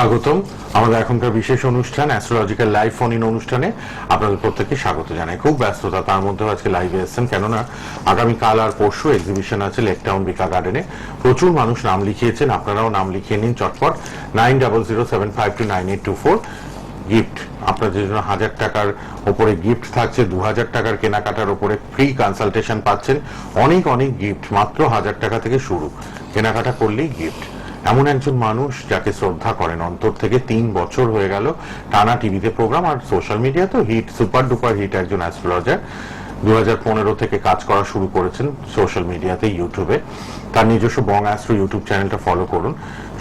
সুস্বাগতম আমাদের এখনকার বিশেষ অনুষ্ঠান অ্যাস্ট্রোলজিক্যাল লাইভ ফোন ইন অনুষ্ঠানে আপনাদের প্রত্যেককে স্বাগত জানাই। খুব ব্যস্ততা, তার মধ্যেও আজকে লাইভে এসেছেন। কেননা আগামীকাল আর পরশু এক্সিবিশন আছে লেক টাউন বিকা গার্ডেনে প্রচুর মানুষ নাম লিখিয়েছেন, আপনারাও নাম লিখিয়ে নিন চটপট। Nine double zero seven five two nine eight two four gift আপনাদের জন্য হাজার টাকার ওপরে গিফট থাকছে, দু হাজার টাকার কেনাকাটার ওপরে ফ্রি কনসালটেশন পাচ্ছেন। অনেক অনেক গিফট মাত্র হাজার টাকা থেকে শুরু। কেনাকাটা করলেই গিফট এমন একজন মানুষ যাকে শ্রদ্ধা করেন। অন্তর থেকে তিন বছর হয়ে গেল টানা টিভিতে প্রোগ্রাম আর সোশ্যাল মিডিয়া তো হিট, সুপার ডুপার হিট একজন অ্যাস্ট্রোলজার। দু হাজার পনেরো থেকে কাজ করা শুরু করেছেন সোশ্যাল মিডিয়াতে, ইউটিউবে। তার নিজস্ব বং অ্যাস্ট্রো ইউটিউব চ্যানেলটা ফলো করুন।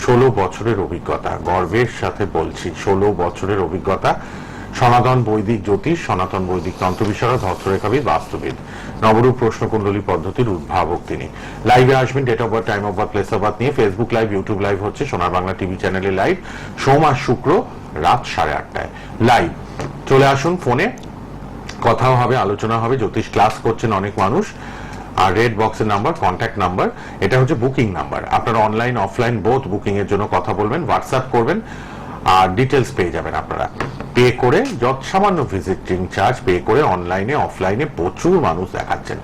ষোলো বছরের অভিজ্ঞতা, গর্বের সাথে বলছি, ষোলো বছরের অভিজ্ঞতা। সনাতন বৈদিক জ্যোতিষ, সনাতন বৈদিক তন্ত্র বিশারদ হস্তরেখাবিদ বাস্তুবিদ। নবরূপ প্রশ্নকুণ্ডলী পদ্ধতির উদ্ভাবক তিনি। লাইভে আসবেন date of birth time of birth place of birth নিয়ে ফেসবুক লাইভ ইউটিউব লাইভ হচ্ছে সোনার বাংলা টিভি চ্যানেলে লাইভ সোম আর শুক্র রাত সাড়ে আটটায়। লাইভ চলে আসুন ফোনে। কথাও হবে, আলোচনা হবে, জ্যোতিষ ক্লাস করছেন অনেক মানুষ। আর রেড বক্সের নাম্বার কন্ট্যাক্ট নাম্বার এটা হচ্ছে বুকিং নাম্বার আপনারা অনলাইন অফলাইন বোথ বুকিং এর জন্য কথা বলবেন হোয়াটসঅ্যাপ করবেন, আর ডিটেলস পেয়ে যাবেন আপনারা। পে করে যত সামান্য ভিজিটিং চার্জ পে করে অনলাইনে অফলাইনে প্রচুর মানুষ দেখাচ্ছেন।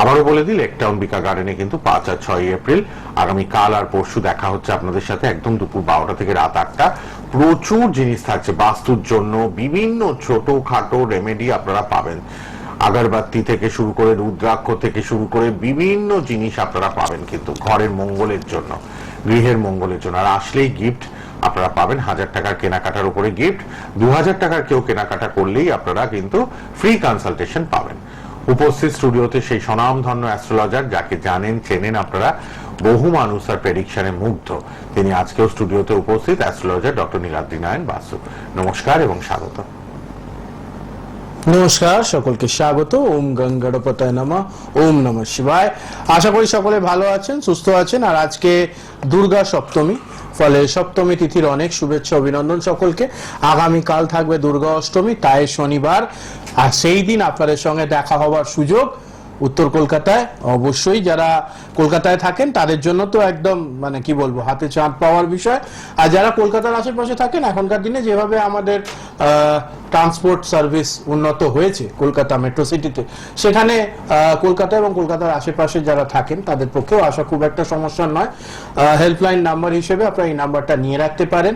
আবারও বলে দিই লেকটাউন বিকা গার্ডেনে কিন্তু পাঁচ আর ছয় এপ্রিল আগামী কাল আর পরশু দেখা হচ্ছে আপনাদের সাথে একদম দুপুর বারোটা থেকে রাত আটটা। প্রচুর জিনিস থাকছে বাস্তুর জন্য, বিভিন্ন ছোট খাটো রেমেডি আপনারা পাবেন। আগরবাতি থেকে শুরু করে, রুদ্রাক্ষ থেকে শুরু করে বিভিন্ন জিনিস আপনারা পাবেন কিন্তু ঘরের মঙ্গলের জন্য, গৃহের মঙ্গলের জন্য। আর আসলেই গিফট আপনারা পাবেন হাজার টাকার কেনাকাটার উপরে গিফট দু হাজার টাকার কেউ কেনাকাটা করলেই আপনারা কিন্তু ফ্রি কনসালটেশন পাবেন। উপস্থিত স্টুডিওতে সেই স্বনামধন্য অ্যাস্ট্রোলজার যাকে জানেন, চেনেন আপনারা, বহু মানুষ তার প্রেডিকশনে মুগ্ধ। তিনি আজকেও স্টুডিওতে উপস্থিত অ্যাস্ট্রোলজার ডক্টর নীলাদ্রি নারায়ণ বাসু। নমস্কার এবং স্বাগত। নমস্কার, সকলকে স্বাগত। ওম গঙ্গড়পতায় নমঃ, ওম নমঃ শিবায়। আশা করি সকলে ভালো আছেন, সুস্থ আছেন। আর আজকে দুর্গা সপ্তমী। ফলে সপ্তমী তিথির অনেক শুভেচ্ছা, অভিনন্দন সকলকে। আগামী কাল থাকবে দুর্গা অষ্টমী, তাই শনিবার। আর সেই দিন আপনাদের সঙ্গে দেখা হওয়ার সুযোগ। উত্তর কলকাতায়, অবশ্যই যারা কলকাতায় থাকেন, তাদের জন্য তো একদম মানে কি বলব, হাতে চাঁদ পাওয়ার বিষয়। আর যারা কলকাতার আশেপাশে থাকেন, এখনকার দিনে যেভাবে আমাদের ট্রান্সপোর্ট সার্ভিস উন্নত হয়েছে কলকাতা মেট্রো সিটিতে সেখানে কলকাতা এবং কলকাতার আশেপাশে যারা থাকেন, তাদের পক্ষেও আসা খুব একটা সমস্যা নয়। হেল্পলাইন নাম্বার হিসেবে আপনারা এই নাম্বারটা নিয়ে রাখতে পারেন।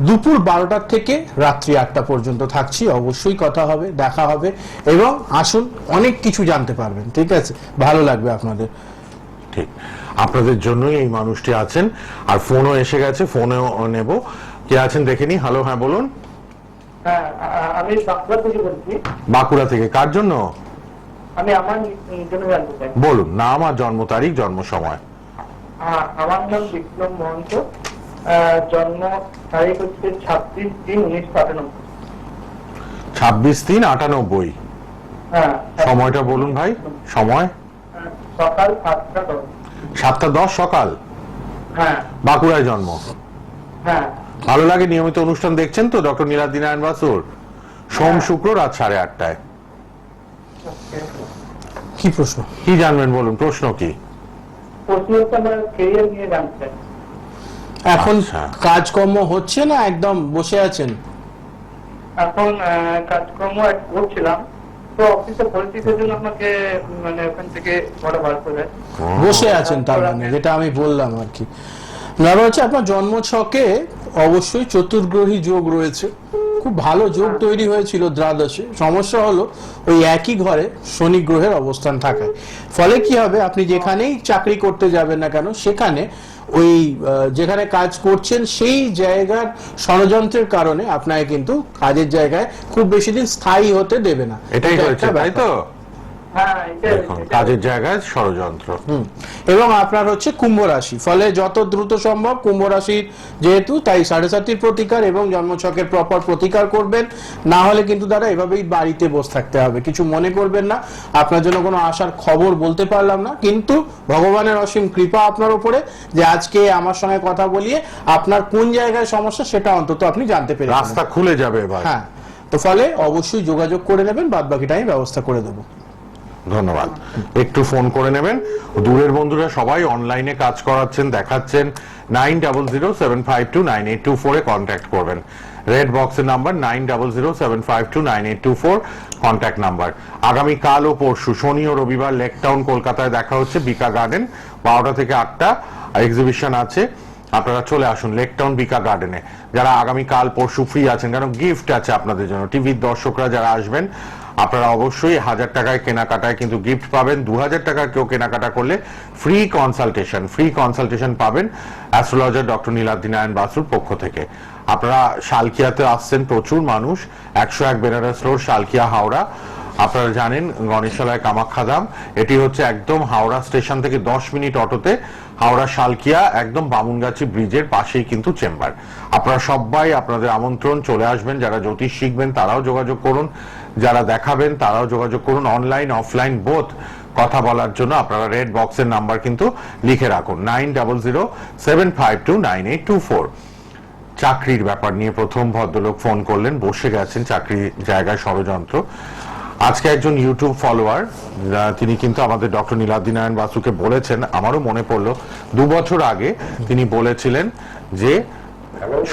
দুপুর বারোটার থেকে রাত্রি আটটা পর্যন্ত থাকছি। অবশ্যই কথা হবে দেখা হবে এবং আসুন অনেক কিছু জানতে পারবেন ঠিক আছে? ভালো লাগবে আপনাদের। ঠিক। আপনাদের জন্যই এই মানুষটি আছেন। আর ফোনও এসে গেছে ফোনেও নেব। কে আছেন দেখে নি হ্যালো হ্যাঁ বলুন। হ্যাঁ আমি বাঁকুড়া থেকে বলছি। বাঁকুড়া থেকে। কার জন্য? আমি আমার জন্য জানতে চাই বলুন নাম আর জন্ম তারিখ জন্ম সময়। আমার নাম বিপ্লব মহন্ত। জন্ম তারিখ হচ্ছে ছাব্বিশ তিন উনিশশো আটানব্বই ছাব্বিশ তিন আটানব্বই। হ্যাঁ সময়টা বলুন ভাই সময়? সকাল সাতটা দশ। সাতটা দশ সকাল? হ্যাঁ। বাঁকুড়ায় জন্ম? হ্যাঁ। ভালো লাগে নিয়মিত অনুষ্ঠান দেখছেন তো ডক্টর নীলাদ্রি নারায়ণ বাসুর? সোম শুক্র রাত সাড়ে আটটায়। কি প্রশ্ন? কি জানবেন বলুন প্রশ্ন কি? প্রশ্ন হচ্ছে আমার কেরিয়ার নিয়ে জানতে চাই। এখন আচ্ছা। কাজকর্ম হচ্ছে না? একদম বসে আছেন? এখন আহ, কাজকর্ম করছিলাম। তো অফিসে পরিস্থিতির জন্য আপনাকে মানে ওখান থেকে বড় বার করে। বসে আছেন তার মানে যেটা আমি বললাম আর কি। ব্যাপার হচ্ছে আপনার জন্ম ছকে অবশ্যই চতুর্গ্রহী যোগ রয়েছে। খুব ভালো যোগ তৈরি হয়েছিল দ্বাদশে। সমস্যা হলো ওই একই ঘরে শনি গ্রহের অবস্থান থাকায়। ফলে কি হবে? আপনি যেখানেই চাকরি করতে যাবেন না কেন সেখানে ওই আহ, যেখানে কাজ করছেন সেই জায়গার ষড়যন্ত্রের কারণে আপনাকে কিন্তু কাজের জায়গায় খুব বেশি দিন স্থায়ী হতে দেবে না। এটাই হয়েছে তাই তো। হ্যাঁ দেখুন এটা- কাজের জায়গায় ষড়যন্ত্র। এবং আপনার হচ্ছে কুম্ভ রাশি। ফলে যত দ্রুত সম্ভব কুম্ভ রাশির যেহেতু তাই সাড়ে সাতির প্রতিকার এবং জন্মছকের প্রপার প্রতিকার করবেন। না হলে কিন্তু এভাবেই বাড়িতে বসে থাকতে হবে। কিছু মনে করবেন না। আপনার জন্য কোনো আশার খবর বলতে পারলাম না। কিন্তু ভগবানের অসীম কৃপা আপনার উপরে যে আজকে আমার সঙ্গে কথা বলিয়ে আপনার কোন জায়গায় সমস্যা সেটা অন্তত আপনি জানতে পেরে রাস্তা খুলে যাবে এবার। হ্যাঁ তো ফলে অবশ্যই যোগাযোগ করে নেবেন। বাদ বাকিটা আমি ব্যবস্থা করে দেবো। ধন্যবাদ। একটু ফোন করে নেবেন। দূরের বন্ধুরা সবাই অনলাইনে কাজ করাচ্ছেন, দেখাচ্ছেন। Nine double zero seven five two nine eight two ফোরে কন্ট্যাক্ট করবেন। রেড বক্সের number nine double zero seven five two nine eight two four contact number আগামী কাল ও পরশু, শনি ও রবিবার লেক টাউন কলকাতায় দেখা হচ্ছে বিকা গার্ডেন বারোটা থেকে আটটা এক্সিবিশন আছে। আপনারা চলে আসুন লেক টাউন বিকা গার্ডেনে যারা আগামী কাল পরশু ফ্রি আছেন কারণ গিফট আছে আপনাদের জন্য। টিভির দর্শকরা যারা আসবেন আপনারা অবশ্যই হাজার টাকায় কেনাকাটায় কিন্তু গিফট পাবেন। দু হাজার টাকার কেউ কেনাকাটা করলে ফ্রি কনসালটেশন ফ্রি কনসালটেশন পাবেন অ্যাস্ট্রোলজার ডক্টর নীলাদ্রি নারায়ণ বাসুর পক্ষ থেকে। আপনারা শালকিয়াতে আসছেন প্রচুর মানুষ। একশো এক বেনারস রোড, শালকিয়া, হাওড়া। আপনারা জানেন গণেশালয় কামাখ্যাধাম এটি হচ্ছে একদম হাওড়া স্টেশন থেকে দশ মিনিট অটোতে হাওড়া, শালকিয়া, একদম বামুনগাছি ব্রিজের পাশেই কিন্তু চেম্বার। আপনারা সবাই আপনাদের আমন্ত্রণ চলে আসবেন। যারা জ্যোতিষ শিখবেন তারাও যোগাযোগ করুন। যারা দেখাবেন তারাও যোগাযোগ করুন অনলাইন, অফলাইন, বোথ। কথা বলার জন্য আপনারা রেড বক্সের নাম্বার কিন্তু লিখে রাখুন। Nine double zero seven five two nine eight two four চাকরির ব্যাপার নিয়ে প্রথম ভদ্রলোক ফোন করলেন, বসে গেছেন চাকরি জায়গায় ষড়যন্ত্র। আজকে একজন ইউটিউব ফলোয়ার তিনি কিন্তু আমাদের ডক্টর নীলাদ্রি নারায়ণ বাসুকে বলেছেন, আমারও মনে পড়ল, দু বছর আগে তিনি বলেছিলেন যে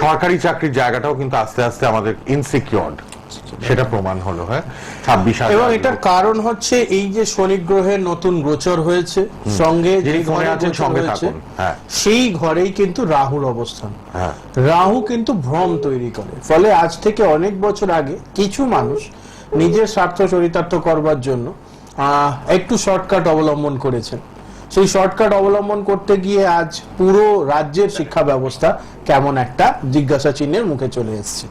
সরকারি চাকরির জায়গাটাও কিন্তু আস্তে আস্তে আমাদের ইনসিকিউর্ড সেটা প্রমাণ হলো হ্যাঁ? ছাব্বিশ এবং এটার কারণ হচ্ছে এই যে শনি গ্রহের নতুন গোচর হয়েছে সঙ্গে যে ঘরে আছেন সঙ্গে থাকুন হ্যাঁ। সেই ঘরেই কিন্তু রাহুর অবস্থান। হ্যাঁ। রাহু কিন্তু ভ্রম তৈরি করে ফলে আজ থেকে অনেক বছর আগে কিছু মানুষ নিজের স্বার্থ চরিতার্থ করবার জন্য আহ, একটু শর্টকাট অবলম্বন করেছেন। সেই শর্টকাট অবলম্বন করতে গিয়ে আজ পুরো রাজ্যের শিক্ষা ব্যবস্থা কেমন একটা জিজ্ঞাসা চিহ্নের মুখে চলে এসেছে।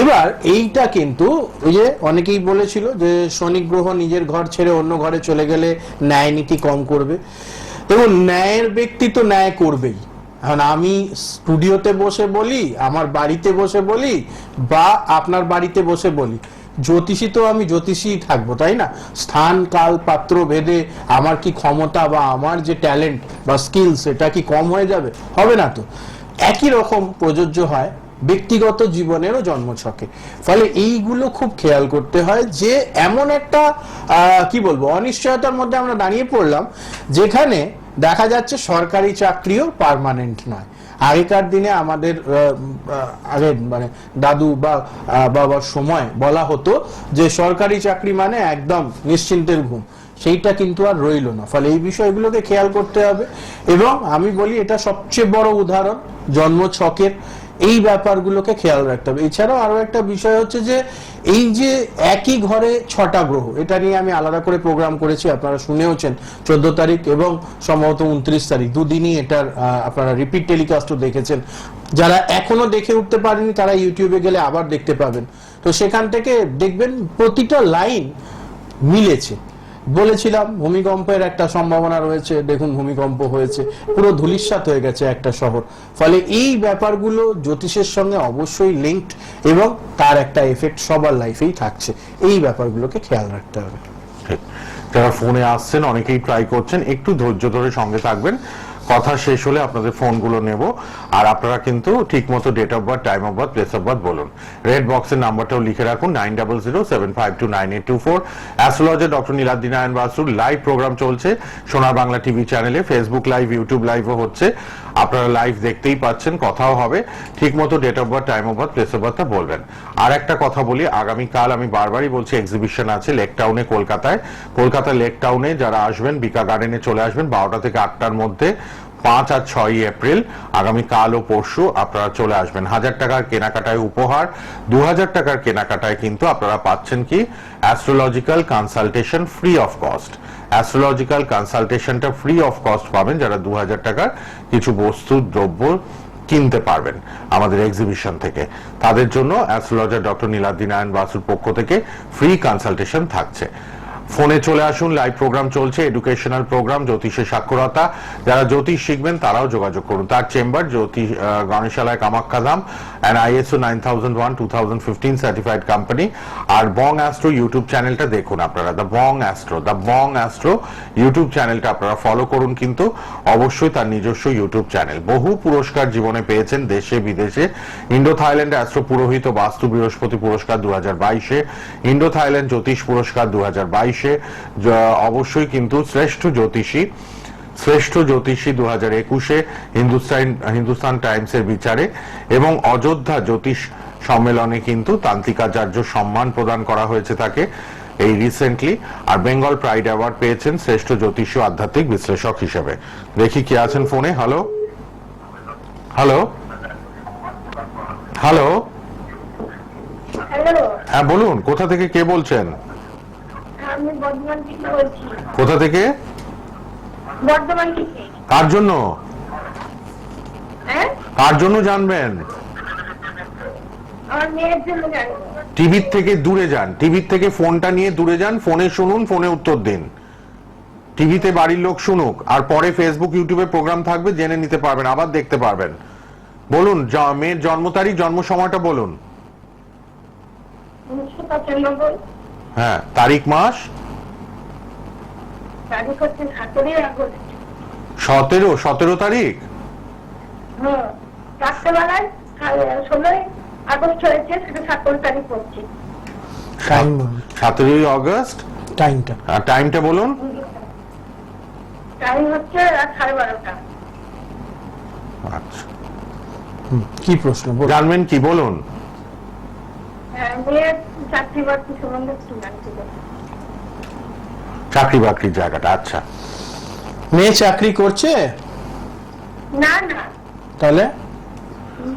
এবার এইটা কিন্তু ওই যে অনেকেই বলেছিল যে শনি গ্রহ নিজের ঘর ছেড়ে অন্য ঘরে চলে গেলে ন্যায় নীতি কম করবে। এবং ন্যায়ের ব্যক্তি তো ন্যায় করবেই। এখন আমি স্টুডিওতে বসে বলি, আমার বাড়িতে বসে বলি, বা আপনার বাড়িতে বসে বলি জ্যোতিষী তো আমি জ্যোতিষী থাকব, তাই না? স্থান, কাল, পাত্র, ভেদে আমার কি ক্ষমতা বা আমার যে ট্যালেন্ট বা স্কিলস, এটা কি কম হয়ে যাবে? হবে না তো। একই রকম প্রযোজ্য হয় ব্যক্তিগত জীবনেরও জন্মছকে ফলে এইগুলো খুব খেয়াল করতে হয় যে এমন একটা কি বলব, অনিশ্চয়তার মধ্যে আমরা দাঁড়িয়ে পড়লাম, যেখানে দেখা যাচ্ছে সরকারি চাকরিও পার্মানেন্ট নয়। আগেকার দিনে আমাদের আগে মানে দাদু বা বাবার সময় বলা হতো যে সরকারি চাকরি মানে একদম নিশ্চিন্তের ঘুম। সেইটা কিন্তু আর রইল না। ফলে এই বিষয়গুলোকে খেয়াল করতে হবে। এবং আমি বলি এটা সবচেয়ে বড় উদাহরণ জন্ম ছকের এই ব্যাপারগুলোকে খেয়াল রাখতে হবে। এছাড়াও আরও একটা বিষয় হচ্ছে যে, এই যে একই ঘরে ছটা গ্রহ, এটা নিয়ে আমি আলাদা করে প্রোগ্রাম করেছি, আপনারা শুনেওছেন। চোদ্দ তারিখ এবং সম্ভবত উনত্রিশ তারিখ, দুদিনই এটার আপনারা রিপিট টেলিকাস্টও দেখেছেন। যারা এখনও দেখে উঠতে পারেনি, তারা ইউটিউবে গেলে আবার দেখতে পাবেন। তো সেখান থেকে দেখবেন প্রতিটা লাইন মিলেছে। বলেছিলাম, ভূমিকম্পের একটা সম্ভাবনা রয়েছে। দেখুন, ভূমিকম্প হয়েছে। পুরো ধূলিসাৎ হয়ে গেছে একটা শহর। ফলে এই ব্যাপারগুলো জ্যোতিষের সঙ্গে অবশ্যই লিঙ্কড এবং তার একটা এফেক্ট সবার লাইফেই থাকছে। এই ব্যাপারগুলোকে খেয়াল রাখতে হবে। যারা ফোনে আসছেন, অনেকেই ট্রাই করছেন। একটু ধৈর্য ধরে সঙ্গে থাকবেন। কথা শেষ হলে আপনাদের ফোনগুলো নেব। আর আপনারা কিন্তু ঠিক মতো date of birth time of birth place of birth বলুন রেড বক্সের নাম্বারটাও লিখে রাখুন nine double zero seven five two nine eight two four astrologer doctor Niladri Narayan বাসুর লাইভ প্রোগ্রাম চলছে সোনার বাংলা টিভি চ্যানেলে ফেসবুক লাইভ ইউটিউব লাইভও হচ্ছে। আপনারা লাইভ দেখতেই পাচ্ছেন, কথাও হবে। ঠিক মতো date of birth time of birth place of বার্থটা বলবেন। আর একটা কথা বলি, আগামীকাল আমি বারবারই বলছি এক্সিবিশন আছে লেক টাউনে কলকাতায়। কলকাতা লেক টাউনে যারা আসবেন বিকা গার্ডেনে চলে আসবেন, বারোটা থেকে আটটার মধ্যে। পাঁচ আর ছয়ই এপ্রিল আগামী কাল ও পরশু আপনারা চলে আসবেন। হাজার টাকার কেনাকাটায় উপহার, দু হাজার টাকার কেনাকাটায় কিন্তু আপনারা পাচ্ছেন কি? Astrological consultation free of cost astrological কনসালটেশনটা free of cost পাবেন যারা দু হাজার টাকার কিছু বস্তু, দ্রব্য কিনতে পারবেন আমাদের এক্সিবিশন থেকে। তাদের জন্য অ্যাস্ট্রোলজার ডক্টর নীলাদ্রি নারায়ণ বাসুর পক্ষ থেকে ফ্রি কনসালটেশন থাকছে। ফোনে চলে আসুন লাইভ প্রোগ্রাম চলছে এডুকেশনাল প্রোগ্রাম জ্যোতিষের সাক্ষরতা। যারা জ্যোতিষ শিখবেন, তারাও যোগাযোগ করুন। তার chamber, Jyotish Ganeshalay Kamakhyadham and ISO nine thousand one two thousand fifteen certified company R Bong astro YouTube চ্যানেলটা দেখুন আপনারা। The Bong Astro the Bong Astro YouTube চ্যানেলটা আপনারা ফলো করুন কিন্তু অবশ্যই তার নিজস্ব ইউটিউব চ্যানেল বহু পুরস্কার জীবনে পেয়েছেন দেশে, বিদেশে। ইন্ডো থাইল্যান্ড অ্যাস্ট্রো পুরোহিত বাস্তু বৃহস্পতি পুরস্কার দু হাজার বাইশে। ইন্ডো থাইল্যান্ড জ্যোতিষ পুরস্কার দু হাজার বাইশে। চব্বিশে অবশ্যই কিন্তু শ্রেষ্ঠ জ্যোতিষী শ্রেষ্ঠ জ্যোতিষী দু হাজার একুশে হিন্দুস্তান হিন্দুস্তান টাইমসের বিচারে এবং অযোধ্যা জ্যোতিষ সম্মেলনে কিন্তু তান্ত্রিকাচার্য সম্মান প্রদান করা হয়েছে তাকে এই রিসেন্টলি আর বেঙ্গল প্রাইড অ্যাওয়ার্ড পেয়েছেন শ্রেষ্ঠ জ্যোতিষী ও আধ্যাত্মিক বিশ্লেষক হিসেবে। দেখি কি আছেন ফোনে। হ্যালো? হ্যালো? হ্যালো? হ্যালো? হ্যাঁ বলুন কোথা থেকে কে বলছেন? আমি বর্ধমান থেকে বলছি। কোথা থেকে? বর্ধমান থেকে। কার জন্য? হ্যাঁ? কার জন্য জানবেন? আমার মেয়ের জন্য জানব। টিভির থেকে দূরে যান। টিভির থেকে ফোনটা নিয়ে দূরে যান ফোনে শুনুন ফোনে উত্তর দিন। টিভিতে বাড়ির লোক শুনুক আর পরে ফেসবুক ইউটিউবে প্রোগ্রাম থাকবে জেনে নিতে পারবেন আবার দেখতে পারবেন। বলুন জ- মেয়ের জন্ম তারিখ জন্ম সময়টা বলুন। উনিশশো পঁচানব্বই। হ্যাঁ তারিখ মাস? সতেরোই আগস্ট। সতেরো সতেরো তারিখ? হ্যাঁ সতেরোই অগস্ট টাইমটা আর টাইমটা বলুন। টাইম হচ্ছে রাত সাড়ে বারোটা। আচ্ছা। কি প্রশ্ন জানবেন কি বলুন। চাকরি চাই। চাকরি বাকরির জায়গাটা আচ্ছা। মেয়ে চাকরি করছে? না না। তাহলে?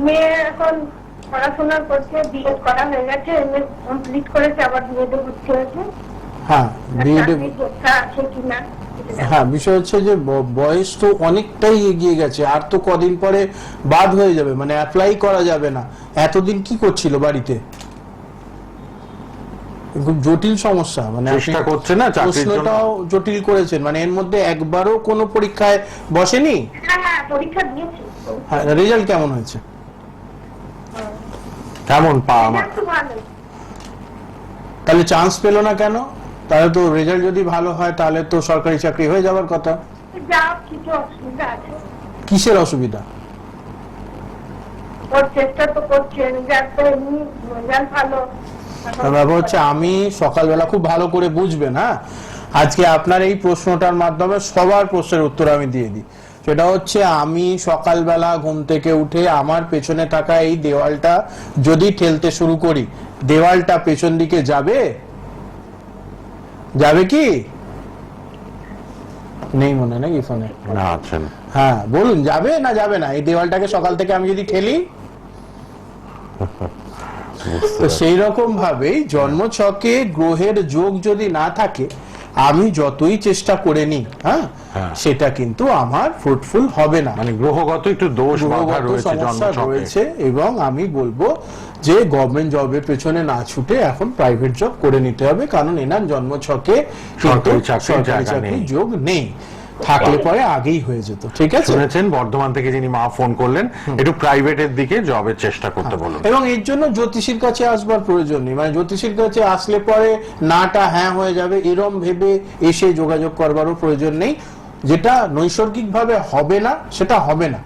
মেয়ে এখন পড়াশোনা করছে বিএড করা হয়ে গেছে এমএ কমপ্লিট করেছে আবার ভর্তি হয়েছে। হ্যাঁ বিএড আছে কিনা হ্যাঁ বিষয় হচ্ছে যে বয়স তো অনেকটাই এগিয়ে গেছে আর তো কদিন পরে বাদ হয়ে যাবে মানে অ্যাপ্লাই করা যাবে না। এতদিন কি করছিল বাড়িতে? খুব জটিল সমস্যা। মানে চেষ্টা করছে না চাকরির জন্য? প্রশ্নটাও জটিল করেছেন। মানে এর মধ্যে একবারও কোনো পরীক্ষায় বসেনি? হ্যাঁ হ্যাঁ পরীক্ষা দিয়েছি। হ্যাঁ রেজাল্ট কেমন হয়েছে? কেমন পা আমার? তাহলে চান্স পেল না কেন? তাহলে তো রেজাল্ট যদি ভালো হয় তাহলে তো সরকারি চাকরি হয়ে যাওয়ার কথা। যা অসুবিধা আছে। কিসের অসুবিধা? ওর চেষ্টা তো করছে রেজাল্ট তো এমনি ভালো। তার ব্যাপার হচ্ছে আমি সকালবেলা খুব ভালো করে বুঝবেন হ্যাঁ আজকে আপনার এই প্রশ্নটার মাধ্যমে সবার প্রশ্নের উত্তর আমি দিয়ে দিই। সেটা হচ্ছে আমি সকালবেলা ঘুম থেকে উঠে আমার পেছনে থাকা এই দেওয়ালটা যদি ঠেলতে শুরু করি দেওয়ালটা পেছন দিকে যাবে? যাবে কি? নেই মনে নাকি ফোনে? না আছেন হ্যাঁ বলুন যাবে না যাবে না? এই দেওয়ালটাকে সকাল থেকে আমি যদি ঠেলি? তো সেই রকম ভাবেই জন্মছকে গ্রহের যোগ যদি না থাকে আমি যতই চেষ্টা করে নিই হ্যাঁ হ্যাঁ। সেটা কিন্তু আমার ফ্রুটফুল হবে না মানে গ্রহগত একটু দোষ বাধা রয়েছে সমস্যা জন্মছকে রয়েছে এবং আমি বলব যে গভর্নমেন্ট জবের পেছনে না ছুটে এখন প্রাইভেট জব করে নিতে হবে কারণ এনার জন্মছকে কিন্তু সরকারি চাকরির নেই। যোগ নেই থাকলে পরে আগেই হয়ে যেত। ঠিক আছে? শুনেছেন বর্ধমান থেকে যিনি মা ফোন করলেন একটু প্রাইভেটের দিকে জবের চেষ্টা করতে বলুন। এবং এর জন্য জ্যোতিষীর কাছে আসবার প্রয়োজন নেই। মানে জ্যোতিষীর কাছে আসলে পরে নাটা হ্যাঁ হয়ে যাবে এরম ভেবে এসে যোগাযোগ করবারও প্রয়োজন নেই। যেটা নৈসর্গিক ভাবে হবে না সেটা হবে না।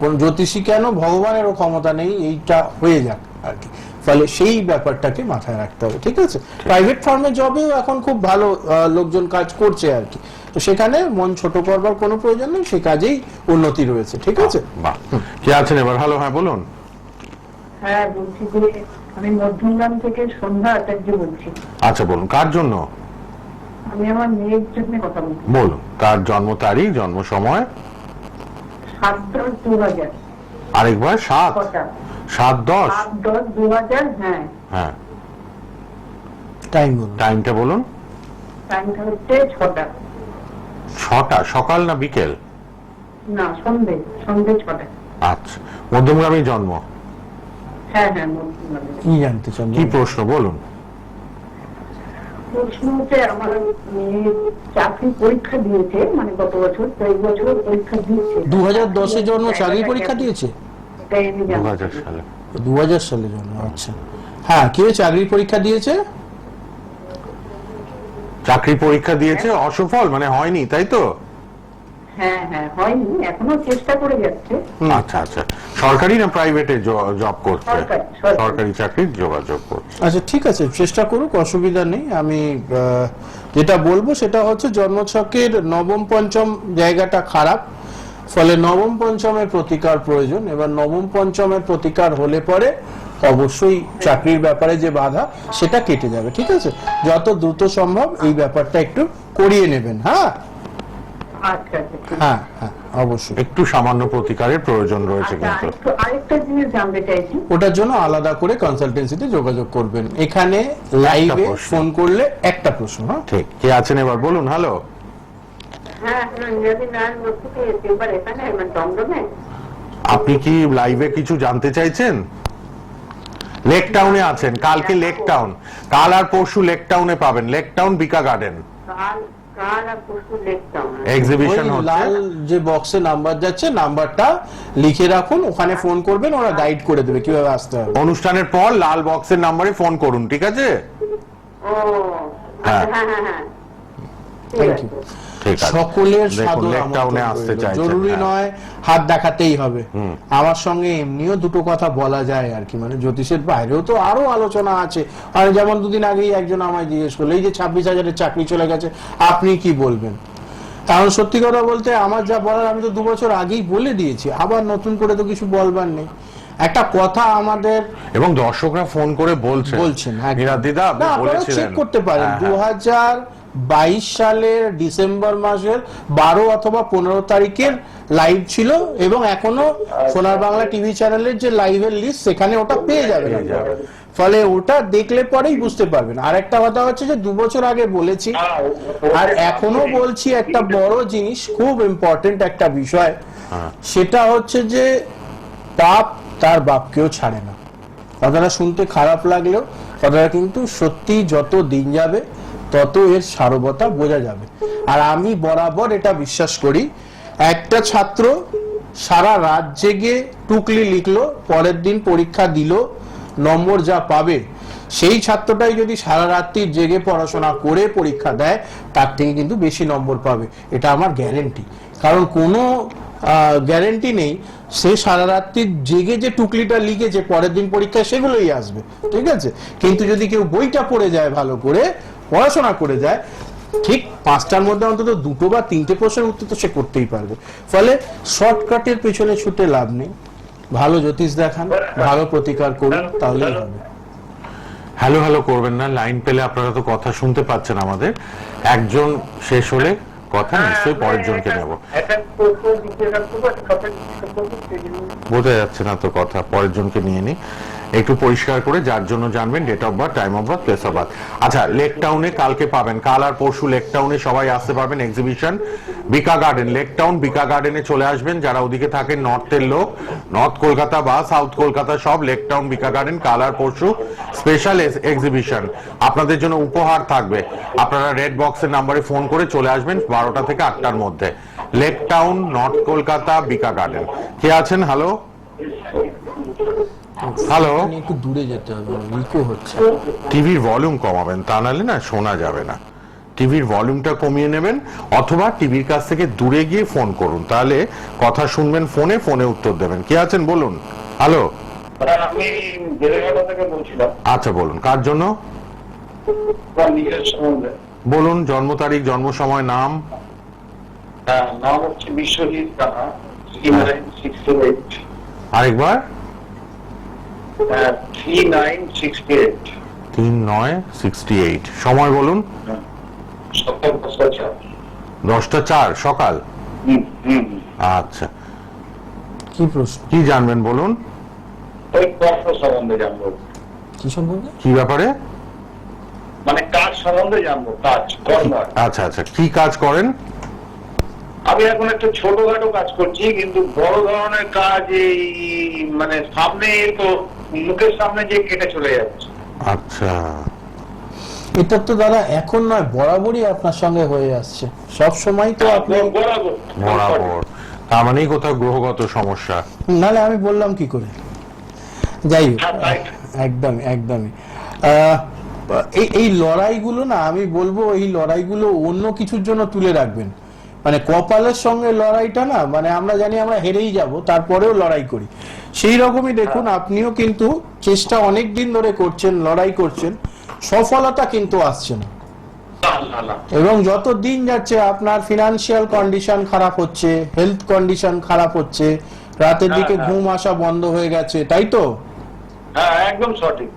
কোন জ্যোতিষী কেন ভগবানেরও ক্ষমতা নেই এইটা হয়ে যাক আর কি। ফলে সেই ব্যাপারটাকে মাথায় রাখতে হবে ঠিক আছে? প্রাইভেট ফার্মে জবেও এখন খুব ভালো লোকজন কাজ করছে আর কি। তো সেখানে মন ছোট করবার কোনো প্রয়োজন নেই সে কাজেই উন্নতি রয়েছে ঠিক আছে? কে আছেন এবার? হ্যালো হ্যাঁ বলুন। হ্যাঁ বলছি যে আমি মধ্যমগ্রাম থেকে সন্ধ্যা আচার্য বলছি। আচ্ছা বলুন কার জন্য? আমি আমার মেয়ের জন্য কথা বলছি। বলুন তার জন্ম তারিখ জন্ম সময়? সাত দশ দু হাজার আরেকবার সাত? সাত দশ? সাত দশ দু হাজার হ্যাঁ। হ্যাঁ। টাইম বলুন। টাইমটা বলুন। টাইমটা হচ্ছে ছটা। ছটা সকাল না বিকেল? না সন্ধে সন্ধে ছটা। আচ্ছা মধ্যমগ্রামী জন্ম? হ্যাঁ হ্যাঁ মধ্যমগ্রামে। কি জানতে চান কি প্রশ্ন বলুন। প্রশ্ন হচ্ছে আমার মেয়ে চাকরি পরীক্ষা দিয়েছে মানে গত বছর তো এই বছর পরীক্ষা দিচ্ছে দু হাজার দশে জন্ম চাকরি পরীক্ষা দিয়েছে? এটাই আমি দু হাজার। সালে। জন্ম আচ্ছা। হ্যাঁ কে চাকরি পরীক্ষা দিয়েছে? চাকরি পরীক্ষা দিয়েছে? অসফল? মানে হয়নি তাই তো? হ্যাঁ হ্যাঁ হয়নি। এখনও চেষ্টা করে যাচ্ছে। আচ্ছা আচ্ছা। সরকারি না প্রাইভেটে জব করছে? সরকারি, চাকরির যোগাযোগ করছে। আচ্ছা ঠিক আছে চেষ্টা করুক অসুবিধা নেই। আমি আহ, যেটা বলব সেটা হচ্ছে জন্মছকের নবম পঞ্চম জায়গাটা খারাপ। ফলে নবম পঞ্চমের প্রতিকার প্রয়োজন। এবার নবম পঞ্চমের প্রতিকার হলে পরে অবশ্যই চাকরির ব্যাপারে যে বাধা সেটা কেটে যাবে ঠিক আছে? যত দ্রুত সম্ভব এই ব্যাপারটা একটু করিয়ে নেবেন হ্যাঁ? আচ্ছা আচ্ছা হ্যাঁ হ্যাঁ অবশ্যই। একটু সামান্য প্রতিকারের প্রয়োজন রয়েছে আচ্ছা কিন্তু। আরেকটা জিনিস জানতে চাইছি। ওটার জন্য আলাদা করে কনসালটেন্সিতে যোগাযোগ করবেন। এখানে লাইভে ফোন করলে একটা প্রশ্ন হ্যাঁ? ঠিক কে আছেন এবার? বলুন হ্যালো আপনি কি লাইভে কিছু জানতে চাইছেন? লেক টাউনে আছেন কালকে লেক টাউন কাল আর পরশু লেক টাউনে পাবেন লেক টাউন বিকা গার্ডেন এক্সিবিশন লাল যে বক্সে নাম্বার যাচ্ছে নাম্বারটা লিখে রাখুন ওখানে ফোন করবেন ওরা গাইড করে দেবে কীভাবে আসতে হবে। অনুষ্ঠানের পর লাল বক্সের নাম্বারে ফোন করুন ঠিক আছে? ও হ্যাঁ। আচ্ছা, হ্যাঁ। হ্যাঁ হ্যাঁ থ্যাংক ইউ ঠিক আছে। সকলের জরুরি হ্যাঁ। নয় হাত দেখাতেই হবে। আমার সঙ্গে এমনিও দুটো কথা বলা যায় আর কি মানে জ্যোতিষের বাইরেও তো আরও আলোচনা আছে। আর যেমন দুদিন আগেই একজন আমায় জিজ্ঞেস করল এই যে ছাব্বিশ হাজারের চাকরি চলে গেছে আপনি কি বলবেন? কারণ সত্যি কথা বলতে আমার যা বলার আমি তো দু বছর আগেই বলে দিয়েছি আবার নতুন করে তো কিছু বলবার নেই। একটা কথা আমাদের এবং দর্শকরা ফোন করে বলছেন। বলছেন একদম। দিদা আপনি চেক করতে পারেন। হ্যাঁ, দু হ্যাঁ। হাজার বাইশ সালের ডিসেম্বর মাসের বারো অথবা পনেরো তারিখের লাইভ ছিল এবং এখনও সোনার বাংলা টিভি চ্যানেলের যে লাইভের লিস্ট সেখানে ওটা পেয়ে যাবেন। যাবেন। ফলে ওটা দেখলে পরেই বুঝতে পারবেন আর একটা কথা হচ্ছে যে দু বছর আগে বলেছি আর এখনও বলছি একটা বড় জিনিস খুব ইম্পর্টেন্ট একটা বিষয় হ্যাঁ। সেটা হচ্ছে যে পাপ তার বাপকেও ছাড়ে না কথাটা শুনতে খারাপ লাগলেও কথাটা কিন্তু সত্যি যত দিন যাবে তত এর সারবতা বোঝা যাবে। আর আমি বরাবর এটা বিশ্বাস করি, একটা ছাত্র সারা রাত জেগে টুকলি লিখলো, পরের দিন পরীক্ষা দিল, নম্বর যা পাবে, সেই ছাত্রটাই যদি সারা রাত্রি জেগে পড়াশোনা করে পরীক্ষা দেয়, তার থেকে কিন্তু বেশি নম্বর পাবে। এটা আমার গ্যারেন্টি কারণ কোনো গ্যারেন্টি নেই, সে সারা রাত্রি জেগে যে টুকলিটা লিখেছে, পরের দিন পরীক্ষায় সেগুলোই আসবে। ঠিক আছে? কিন্তু যদি কেউ বইটা পড়ে যায় ভালো করে পড়াশোনা করে যায় ঠিক পাঁচটার মধ্যে অন্তত দুটো বা তিনটে প্রশ্নের উত্তর তো সে করতেই পারবে ফলে শর্টকাটের পেছনে ছুটে লাভ নেই ভালো জ্যোতিষ দেখান ভালো প্রতিকার করুন তাহলেই হবে হ্যালো হ্যালো করবেন না লাইন পেলে আপনারা তো কথা শুনতে পাচ্ছেন আমাদের একজন শেষ হলে কথা নিশ্চয়ই পরের জনকে নেব বোঝা যাচ্ছে না তো কথা পরের জনকে নিয়ে নি একটু পরিষ্কার করে, যার জন্য জানবেন date of birth time of birth place of birth আচ্ছা লেক টাউনে কালকে পাবেন। কাল আর পরশু লেক টাউনে সবাই আসতে পারবেন এক্সিবিশন বিকা গার্ডেন লেক টাউন বিকা গার্ডেনে চলে আসবেন। যারা ওদিকে থাকেন নর্থের লোক নর্থ কলকাতা বা সাউথ কলকাতা সব লেক টাউন বিকা গার্ডেন কাল আর পরশু স্পেশাল এক্সিবিশন আপনাদের জন্য উপহার থাকবে। আপনারা রেড বক্সের নাম্বারে ফোন করে চলে আসবেন বারোটা থেকে আটটার মধ্যে। লেক টাউন নর্থ কলকাতা, বিকা গার্ডেন কে আছেন? হ্যালো হ্যালো একটু দূরে যেতে হবে ইকো হচ্ছে। টিভির ভলিউম কমাবেন তা নাহলে না শোনা যাবে না। টিভির ভলিউমটা কমিয়ে নেবেন অথবা টিভির কাছ থেকে দূরে গিয়ে ফোন করুন। তাহলে কথা শুনবেন ফোনে ফোনে উত্তর দেবেন। কে আছেন বলুন? হ্যালো বলছিলাম। আচ্ছা বলুন। কার জন্য? বলুন জন্ম তারিখ জন্ম সময় নাম। হ্যাঁ, নাম হচ্ছে বিশ্বজিৎ এইট আরেকবার থ্রি নাইন সিক্স এইট তিন নয় সিক্সটি এইট সময় বলুন। দশটা চার। সকাল? আচ্ছা। কি প্রশ্ন? কি জানবেন বলুন? ওই কর্ম সম্বন্ধে জানব। কি সম্বন্ধে? কি ব্যাপারে? মানে কাজ সম্বন্ধে জানব কাজ কর্ম আচ্ছা আচ্ছা। কি কাজ করেন? আমি এখন একটা ছোটখাটো কাজ করছি কিন্তু বড় ধরনের কাজ এই মানে সামনে তো মুখের সামনে যে কেটে চলে যাচ্ছে। আচ্ছা। এটা তো দাদা এখন নয় বরাবরই আপনার সঙ্গে হয়ে আসছে। সব সময় তো আপনি বরাবর বরাবর। তার মানেই কোথাও গ্রহগত সমস্যা। নালে আমি বললাম কি করে? যাই হোক হ্যাঁ, একদম একদমই। আহ, এই এই লড়াইগুলো না আমি বলব এই লড়াইগুলো অন্য কিছুর জন্য তুলে রাখবেন। মানে কপালের সঙ্গে লড়াইটা না মানে আমরা জানি আমরা হেরেই যাব তারপরেও লড়াই করি সেই রকমই দেখুন আপনিও কিন্তু চেষ্টা অনেক দিন ধরে করছেন লড়াই করছেন সফলতা কিন্তু আসছে না। এবং যত দিন যাচ্ছে আপনার ফিনান্সিয়াল কন্ডিশন খারাপ হচ্ছে হেলথ কন্ডিশন খারাপ হচ্ছে রাতের হ্যাঁ, দিকে হ্যাঁ। ঘুম আসা বন্ধ হয়ে গেছে তাই তো হ্যাঁ একদম সঠিক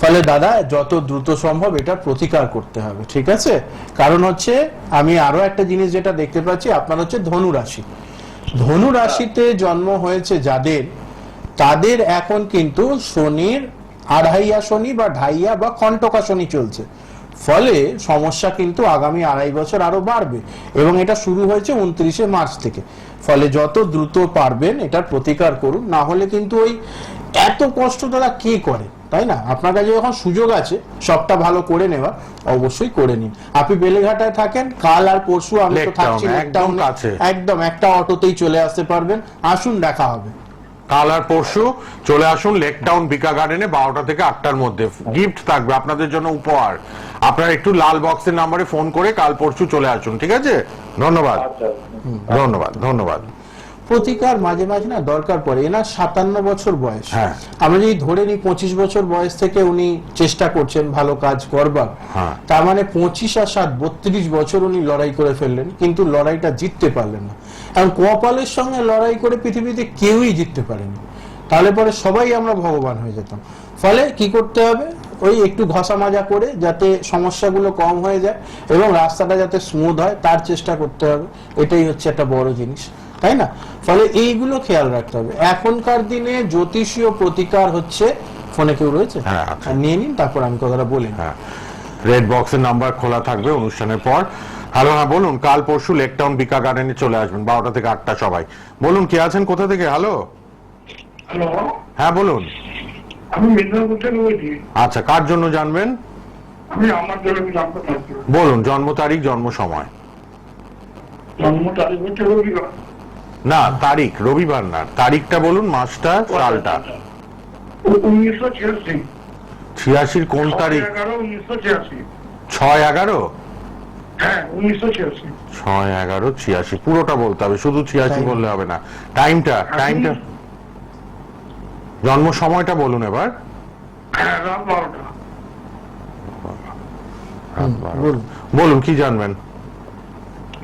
ফলে দাদা, যত দ্রুত সম্ভব এটা প্রতিকার করতে হবে, ঠিক আছে? কারণ হচ্ছে, আমি আরও একটা জিনিস যেটা দেখতে পাচ্ছি, আপনার হচ্ছে ধনু রাশি। ধনু রাশিতে জন্ম হয়েছে যাদের, তাদের এখন কিন্তু শনির আড়াইয়া শনি বা ঢাইয়া বা কণ্টকা শনি চলছে। ফলে সমস্যা কিন্তু আগামী আড়াই বছর আরও বাড়বে এবং এটা শুরু হয়েছে উনত্রিশে মার্চ থেকে। ফলে যত দ্রুত পারবেন, এটার প্রতিকার করুন, না হলে কিন্তু ওই এত কষ্ট তারা কে করে? তাই না? আপনার কাছে যখন সুযোগ আছে সবটা ভালো করে নেওয়া অবশ্যই করে নিন। আপনি বেলেঘাটায় থাকেন কাল আর পরশু আমি তো থাকছি একদম কাছে। একদম একটা অটোতেই চলে আসতে পারবেন। আসুন দেখা হবে। কাল আর পরশু চলে আসুন লেক টাউন বিকা গার্ডেনে বারোটা থেকে আটটার মধ্যে। গিফট থাকবে আপনাদের জন্য উপহার। আপনারা একটু লাল বক্সের নাম্বারে ফোন করে কাল পরশু চলে আসুন ঠিক আছে? ধন্যবাদ। আচ্ছা। ধন্যবাদ ধন্যবাদ। প্রতিকার মাঝে মাঝে না দরকার পড়ে। এনার সাতান্ন বছর বয়স। হ্যাঁ। আমরা যদি ধরে নিই পঁচিশ বছর বয়স থেকে উনি চেষ্টা করছেন ভালো কাজ করবার হ্যাঁ। তার মানে পঁচিশ আর সাত বত্রিশ বছর উনি লড়াই করে ফেললেন কিন্তু লড়াইটা জিততে পারলেন না। এখন কপালের সঙ্গে লড়াই করে পৃথিবীতে কেউই জিততে পারেনি। তাহলে পরে সবাই আমরা ভগবান হয়ে যেতাম। ফলে কি করতে হবে? ওই একটু ঘষা মাজা করে যাতে সমস্যাগুলো কম হয়ে যায় এবং রাস্তাটা যাতে স্মুথ হয় তার চেষ্টা করতে হবে। এটাই হচ্ছে একটা বড় জিনিস। তাই না? ফলে এইগুলো খেয়াল রাখতে হবে। এখনকার দিনে জ্যোতিষীয় প্রতিকার হচ্ছে ফোনে কেউ রয়েছে? হ্যাঁ, আর নিয়ে নিন তারপর আমি কথাটা বলি হ্যাঁ। রেড বক্সের নাম্বার খোলা থাকবে অনুষ্ঠানের পর। হ্যালো হ্যাঁ বলুন কাল পরশু লেক টাউন বিকা গার্ডেনে চলে আসবেন বারোটা থেকে আটটা সবাই। বলুন কে আছেন কোথা থেকে? হ্যালো হ্যালো হ্যাঁ বলুন। আমি মেদিনীপুর থেকে বলছি। আচ্ছা কার জন্য জানবেন? আমি আমার জন্য জানতে চাচ্ছি। বলুন জন্ম তারিখ জন্ম সময়। জন্ম তারিখ হচ্ছে রবিবার। না তারিখ রবিবার না তারিখটা বলুন মাসটা সালটা। উনিশশো ছিয়াশি। ছিয়াশির কোন তারিখ? ছয় এগারো? হ্যাঁ ছিয়াশি। ছয় এগারো ছিয়াশি। পুরোটা বলতে হবে শুধু ছিয়াশি বললে হবে না। টাইমটা টাইমটা জন্ম সময়টা বলুন এবার। হ্যাঁ বলুন কি জানবেন?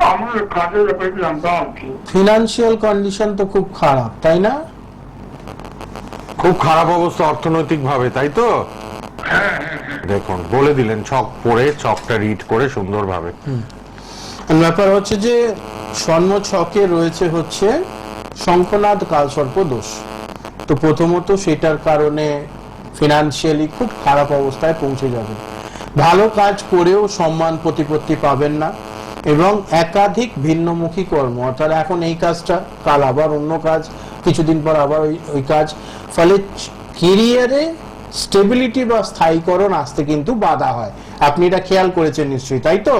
আমার কাজের ব্যাপারে জানতাম আর কি ফিনান্সিয়াল কন্ডিশন তো খুব খারাপ তাই না? খুব খারাপ অবস্থা অর্থনৈতিক ভাবে তাই তো? দেখুন বলে দিলেন ছক পড়ে ছকটা রিড করে সুন্দরভাবে। ব্যাপার হচ্ছে যে স্বর্ণ ছকে রয়েছে হচ্ছে শঙ্খনাথ কালসর্প দোষ। তো প্রথমত সেটার কারণে ফিনান্সিয়ালি খুব খারাপ অবস্থায় পৌঁছে যাবে। ভালো কাজ করেও সম্মান প্রতিপত্তি পাবেন না। এবং একাধিক ভিন্নমুখী কর্ম অর্থাৎ এখন এই কাজটা কাল আবার অন্য কাজ কিছুদিন পর আবার ওই ওই কাজ। ফলে কেরিয়ারে স্টেবিলিটি বা স্থায়ীকরণ আসতে কিন্তু বাধা হয়। আপনি এটা খেয়াল করেছেন নিশ্চয়ই তাই তো?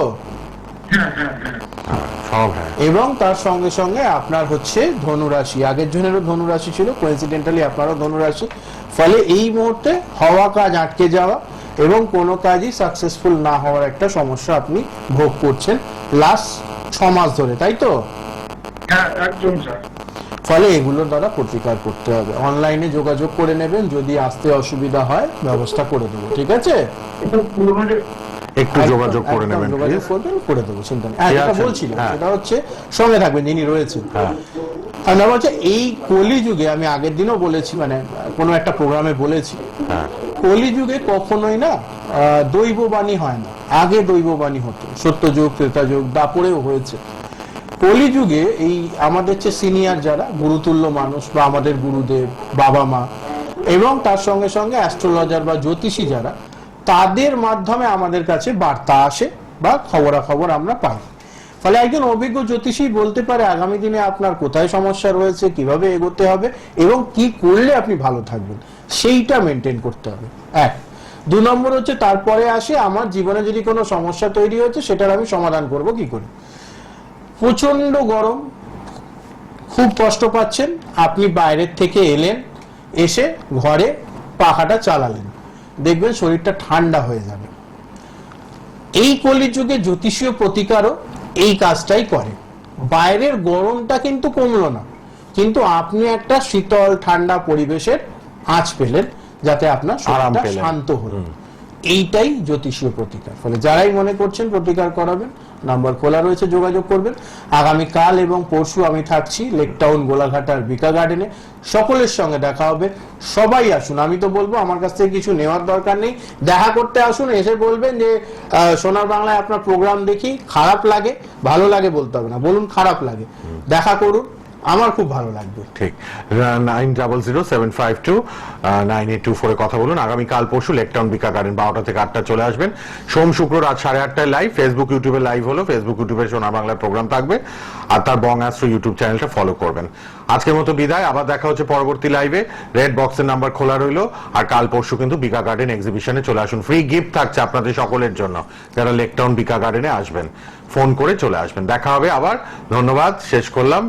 হ্যাঁ এবং তার সঙ্গে সঙ্গে আপনার হচ্ছে ধনুরাশি। আগের জনেরও ধনুরাশি ছিল কোইন্সিডেন্টালি আপনারও ধনুরাশি। ফলে এই মুহূর্তে হওয়া কাজ আটকে যাওয়া এবং কোনো কাজই সাকসেসফুল না হওয়ার একটা সমস্যা আপনি ভোগ করছেন লাস্ট ছ মাস ধরে তাই তো? হ্যাঁ একদম স্যার ফলে এগুলোর দ্বারা প্রতিকার করতে হবে। অনলাইনে যোগাযোগ করে নেবেন যদি আসতে অসুবিধা হয় ব্যবস্থা করে দেবো ঠিক আছে? একটু যোগাযোগ করে নেবেন যোগাযোগ করবেন করে দেবো চিন্তা নেই। হ্যাঁ, যেটা বলছিলাম হ্যাঁ। সেটা হচ্ছে সঙ্গে থাকবেন যিনি রয়েছেন। হ্যাঁ। আমরা বলছি এই কলিযুগে আমি আগের দিনও বলেছি মানে কোনো একটা প্রোগ্রামে বলেছি হ্যাঁ। কলিযুগে কখনোই না দৈববাণী হয় না। আগে দৈববাণী হতো, সত্যযুগ, ত্রেতাযুগ দাপরেও হয়েছে। কলিযুগে এই আমাদের যে সিনিয়র যারা, গুরুতুল্য মানুষ বা আমাদের গুরুদেব, বাবা মা এবং তার সঙ্গে সঙ্গে অ্যাস্ট্রোলজার বা জ্যোতিষী যারা, তাদের মাধ্যমে আমাদের কাছে বার্তা আসে বা খবরাখবর আমরা পাই। ফলে একজন অভিজ্ঞ জ্যোতিষী বলতে পারে, আগামী দিনে আপনার কোথায় সমস্যা রয়েছে, কীভাবে এগোতে হবে এবং কি করলে আপনি ভালো থাকবেন? সেইটা মেনটেন করতে হবে। এক। দু নম্বর হচ্ছে, তারপরে আসে আমার জীবনে যদি কোনো সমস্যা তৈরি হয়েছে সেটার আমি সমাধান করব কি করে? প্রচণ্ড গরম, খুব কষ্ট পাচ্ছেন, আপনি বাইরের থেকে এলেন, এসে ঘরে পাখাটা চালালেন। দেখবেন শরীরটা ঠান্ডা হয়ে যাবে। এই কলিযুগে জ্যোতিষীয় প্রতিকারও এই কাজটাই করে। বাইরের গরমটা কিন্তু কমলো না। কিন্তু আপনি একটা শীতল ঠান্ডা পরিবেশের আঁচ পেলেন যাতে আপনার শরীরটা। শান্ত হলো। এইটাই জ্যোতিষীয় প্রতিকার। ফলে যারাই মনে করছেন প্রতিকার করাবেন নাম্বার খোলা রয়েছে, যোগাযোগ করবেন। আগামী কাল এবং পরশু আমি থাকছি লেকটাউন গোলাঘাটার বিকা গার্ডেনে সকলের সঙ্গে দেখা হবে। সবাই আসুন। আমি তো বলব, আমার কাছ থেকে কিছু নেওয়ার দরকার নেই। দেখা করতে আসুন, এসে বলবেন যে সোনার বাংলায় আপনার প্রোগ্রাম দেখি। খারাপ লাগে, ভালো লাগে বলতে হবে না। বলুন, খারাপ লাগে। দেখা করুন। আমার খুব ভালো লাগবে। ঠিক। Nine double zero seven five two nine eight two ফোরে কথা বলুন। আগামীকাল পরশু লেকটাউন বিকা গার্ডেন বারোটা থেকে আটটা চলে আসবেন। সোম, শুক্র, রাত সাড়ে আটটায় লাইভ ফেসবুক ইউটিউবে লাইভ হলো। ফেসবুক ইউটিউবে সোনা বাংলার প্রোগ্রাম থাকবে। আর তার বং অ্যাস্ট্রো ইউটিউব চ্যানেলটা ফলো করবেন। আজকের মতো বিদায়। আবার দেখা হচ্ছে পরবর্তী লাইভে রেড বক্সের নাম্বার খোলা রইল। আর কাল পরশু কিন্তু বিকা গার্ডেন এক্সিবিশনে চলে আসুন। ফ্রি গিফট থাকছে আপনাদের সকলের জন্য। যারা লেকটাউন বিকা গার্ডেনে আসবেন ফোন করে চলে আসবেন। দেখা হবে আবার। ধন্যবাদ। শেষ করলাম।